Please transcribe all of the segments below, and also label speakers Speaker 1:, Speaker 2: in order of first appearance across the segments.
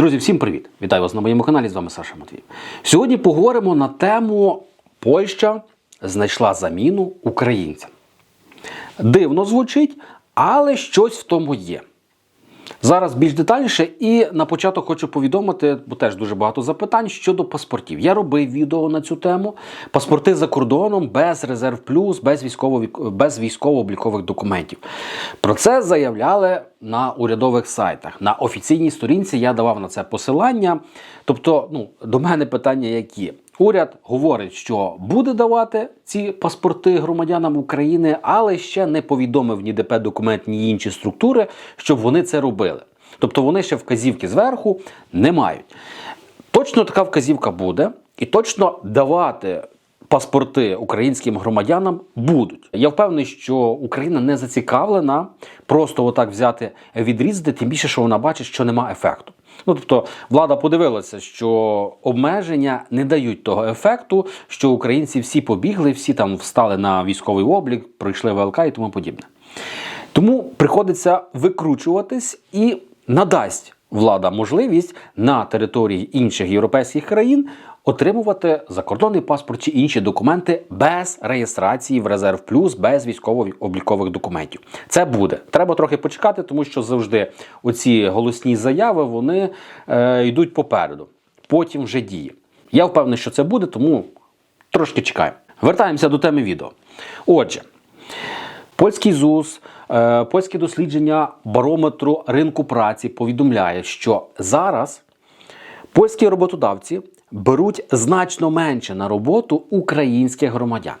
Speaker 1: Друзі, всім привіт! Вітаю вас на моєму каналі. З вами Саша Матвій. Сьогодні поговоримо на тему Польща знайшла заміну українцям. Дивно звучить, але щось в тому є. Зараз більш детальніше, і на початок хочу повідомити, бо теж дуже багато запитань щодо паспортів. Я робив відео на цю тему. Паспорти за кордоном без резерв плюс, без військово без військово-облікових документів. Про це заявляли на урядових сайтах. На офіційній сторінці я давав на це посилання. Тобто, ну, до мене питання які. Уряд говорить, що буде давати ці паспорти громадянам України, але ще не повідомив ні ДП документ, ні інші структури, щоб вони це робили. Тобто вони ще вказівки зверху не мають. Точно така вказівка буде, і точно давати паспорти українським громадянам будуть. Я впевнений, що Україна не зацікавлена просто отак взяти відрізати, тим більше, що вона бачить, що нема ефекту. Ну, тобто, влада подивилася, що обмеження не дають того ефекту, що українці всі побігли, всі там встали на військовий облік, пройшли ВЛК і тому подібне. Тому приходиться викручуватись і надасть влада можливість на території інших європейських країн отримувати закордонний паспорт чи інші документи без реєстрації в резерв плюс, без військово-облікових документів. Це буде. Треба трохи почекати, тому що завжди оці голосні заяви вони е, йдуть попереду. Потім вже діє. Я впевнений, що це буде, тому трошки чекаємо. Вертаємося до теми відео. Отже. Польський ЗУС, е, польське дослідження барометру ринку праці повідомляє, що зараз польські роботодавці беруть значно менше на роботу українських громадян.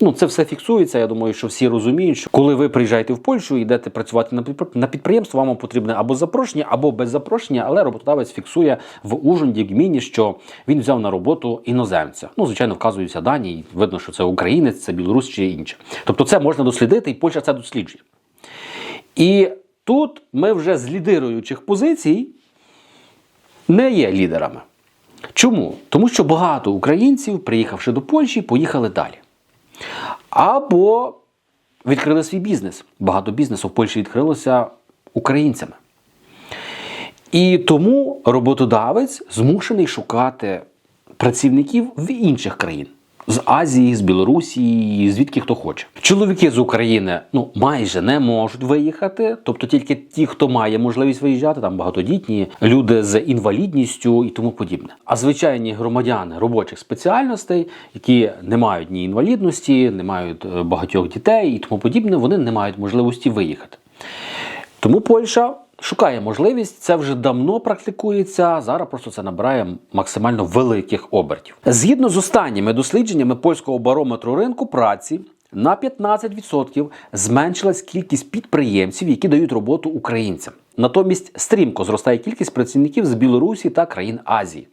Speaker 1: Ну, це все фіксується. Я думаю, що всі розуміють, що коли ви приїжджаєте в Польщу і йдете працювати на підприємство, вам потрібне або запрошення, або без запрошення, але роботодавець фіксує в Ужгороді, Гміні, що він взяв на роботу іноземця. Ну, звичайно, вказуються дані, і видно, що це українець, це білорус чи інше. Тобто, це можна дослідити, і Польща це досліджує. І тут ми вже з лідируючих позицій не є лідерами. Чому? Тому що багато українців, приїхавши до Польщі, поїхали далі. Або відкрили свій бізнес. Багато бізнесу в Польщі відкрилося українцями. І тому роботодавець змушений шукати працівників в інших країн. З Азії, з Білорусі, звідки хто хоче. Чоловіки з України ну майже не можуть виїхати, тобто тільки ті, хто має можливість виїжджати, там багатодітні люди з інвалідністю і тому подібне. А звичайні громадяни робочих спеціальностей, які не мають ні інвалідності, не мають е, багатьох дітей і тому подібне, вони не мають можливості виїхати. Тому Польща шукає можливість, це вже давно практикується. Зараз просто це набирає максимально великих обертів. Згідно з останніми дослідженнями польського барометру ринку праці. На 15% зменшилась кількість підприємців, які дають роботу українцям. Натомість стрімко зростає кількість працівників з Білорусі та країн Азії.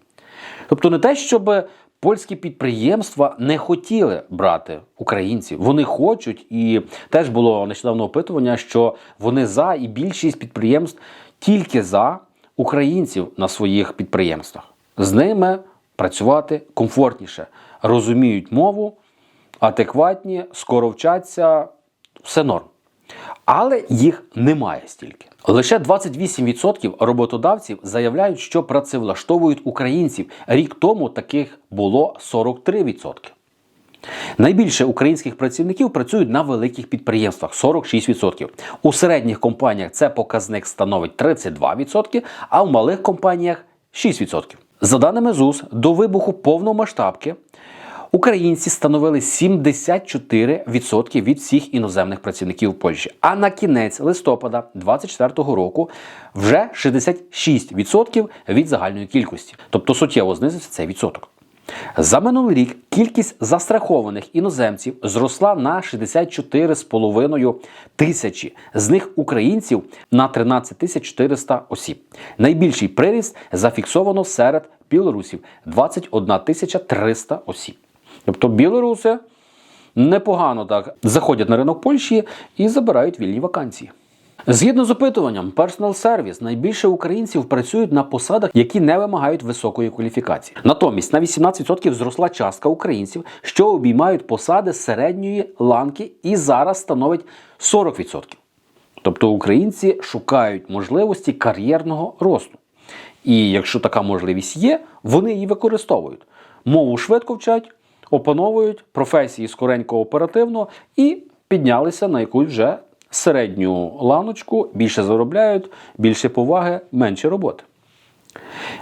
Speaker 1: Тобто, не те, щоб польські підприємства не хотіли брати українців. Вони хочуть, і теж було нещодавно опитування, що вони за і більшість підприємств тільки за українців на своїх підприємствах. З ними працювати комфортніше, розуміють мову, адекватні, скоро вчаться, все норм. Але їх немає стільки. Лише 28% роботодавців заявляють, що працевлаштовують українців. Рік тому таких було 43%. Найбільше українських працівників працюють на великих підприємствах 46%. У середніх компаніях це показник становить 32%, а в малих компаніях 6%. За даними ЗУС, до вибуху повномасштабки Українці становили 74% від всіх іноземних працівників Польщі. А на кінець листопада 2024 року вже 66% від загальної кількості. Тобто суттєво знизився цей відсоток. За минулий рік кількість застрахованих іноземців зросла на 64,5 тисячі. З них українців на 13 тисяч 400 осіб. Найбільший приріст зафіксовано серед білорусів 21 тисяча 300 осіб. Тобто білоруси непогано так заходять на ринок Польщі і забирають вільні вакансії. Згідно з опитуванням, Personal Service найбільше українців працюють на посадах, які не вимагають високої кваліфікації. Натомість на 18% зросла частка українців, що обіймають посади середньої ланки, і зараз становить 40%. Тобто українці шукають можливості кар'єрного росту. І якщо така можливість є, вони її використовують. Мову швидко вчать, опановують професії скоренько оперативно і піднялися на якусь вже середню ланочку, більше заробляють, більше поваги, менше роботи.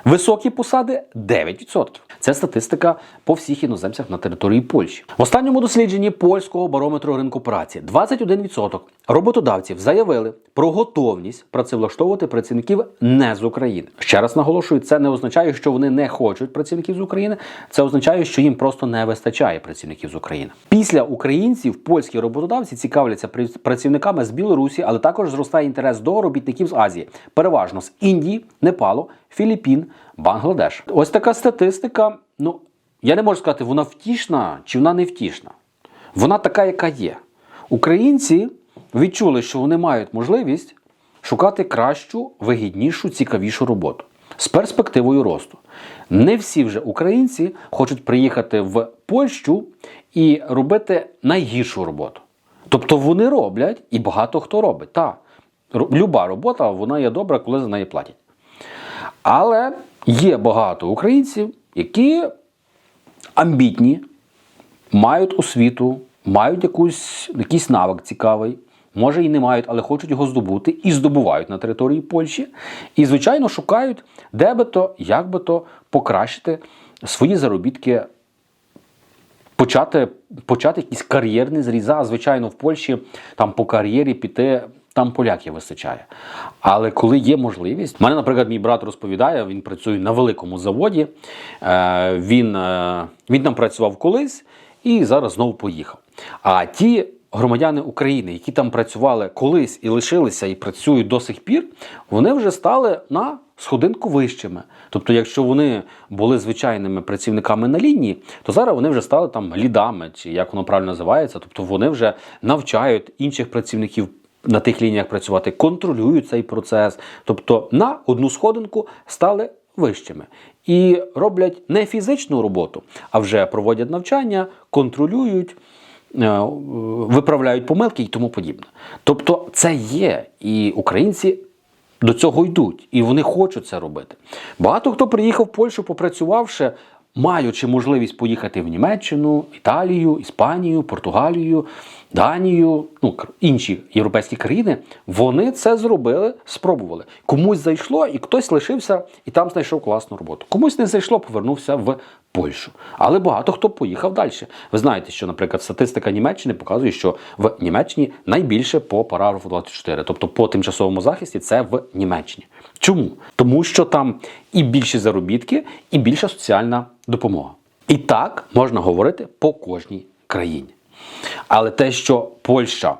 Speaker 1: Високі посади 9%. Це статистика по всіх іноземцях на території Польщі. В останньому дослідженні польського барометру ринку праці 21% роботодавців заявили про готовність працевлаштовувати працівників не з України. Ще раз наголошую, це не означає, що вони не хочуть працівників з України. Це означає, що їм просто не вистачає працівників з України. Після українців польські роботодавці цікавляться працівниками з Білорусі, але також зростає інтерес до робітників з Азії, переважно з Індії, Непалу, Філіппін, Бангладеш. Ось така статистика. Ну я не можу сказати, вона втішна чи вона не втішна. Вона така, яка є. Українці відчули, що вони мають можливість шукати кращу, вигіднішу, цікавішу роботу з перспективою росту. Не всі вже українці хочуть приїхати в Польщу і робити найгіршу роботу. Тобто вони роблять, і багато хто робить. Та, люба робота вона є добра, коли за неї платять. Але є багато українців, які амбітні, мають освіту, мають якусь, якийсь навик цікавий. Може і не мають, але хочуть його здобути і здобувають на території Польщі. І, звичайно, шукають, де би то, як би то покращити свої заробітки, почати, почати якийсь кар'єрний зріз. А, Звичайно, в Польщі там по кар'єрі піти. Там поляків вистачає. Але коли є можливість, мене, наприклад, мій брат розповідає, він працює на великому заводі. Е, він, е, він там працював колись і зараз знову поїхав. А ті громадяни України, які там працювали колись і лишилися, і працюють до сих пір, вони вже стали на сходинку вищими. Тобто, якщо вони були звичайними працівниками на лінії, то зараз вони вже стали там лідами, чи як воно правильно називається. Тобто вони вже навчають інших працівників на тих лініях працювати, контролюють цей процес. Тобто на одну сходинку стали вищими. І роблять не фізичну роботу, а вже проводять навчання, контролюють, е, виправляють помилки і тому подібне. Тобто це є, і українці до цього йдуть, і вони хочуть це робити. Багато хто приїхав в Польщу, попрацювавши, маючи можливість поїхати в Німеччину, Італію, Іспанію, Португалію, Данію, ну інші європейські країни, вони це зробили, спробували. Комусь зайшло, і хтось лишився і там знайшов класну роботу. Комусь не зайшло, повернувся в Польщу. Але багато хто поїхав далі. Ви знаєте, що, наприклад, статистика Німеччини показує, що в Німеччині найбільше по параграфу 24, тобто по тимчасовому захисті, це в Німеччині. Чому? Тому що там і більші заробітки, і більша соціальна допомога. І так можна говорити по кожній країні. Але те, що Польща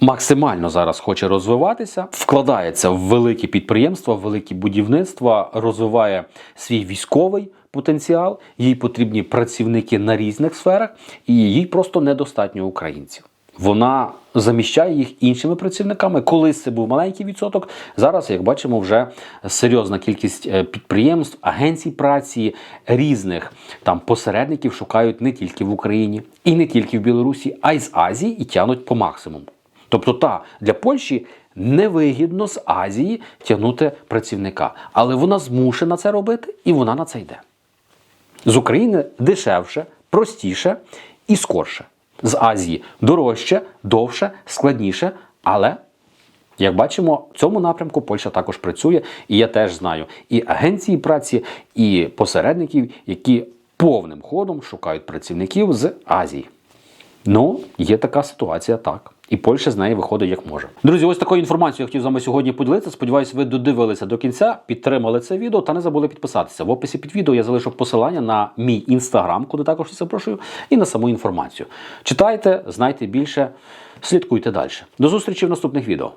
Speaker 1: максимально зараз хоче розвиватися, вкладається в великі підприємства, в великі будівництва, розвиває свій військовий потенціал. Їй потрібні працівники на різних сферах, і їй просто недостатньо українців. Вона заміщає їх іншими працівниками. Колись це був маленький відсоток. Зараз, як бачимо, вже серйозна кількість е, підприємств, агенцій праці, різних там посередників шукають не тільки в Україні і не тільки в Білорусі, а й з Азії і тягнуть по максимуму. Тобто, та для Польщі невигідно з Азії тягнути працівника, але вона змушена це робити, і вона на це йде. З України дешевше, простіше і скорше. З Азії дорожче, довше, складніше, але. Як бачимо, в цьому напрямку Польща також працює, і я теж знаю і агенції праці, і посередників, які повним ходом шукають працівників з Азії. Ну, є така ситуація, так. І Польща з неї виходить як може. Друзі, ось такою інформацією я хотів з вами сьогодні поділитися. Сподіваюсь, ви додивилися до кінця, підтримали це відео та не забули підписатися. В описі під відео я залишу посилання на мій інстаграм, куди також запрошую, і на саму інформацію. Читайте, знайте більше, слідкуйте далі. До зустрічі в наступних відео.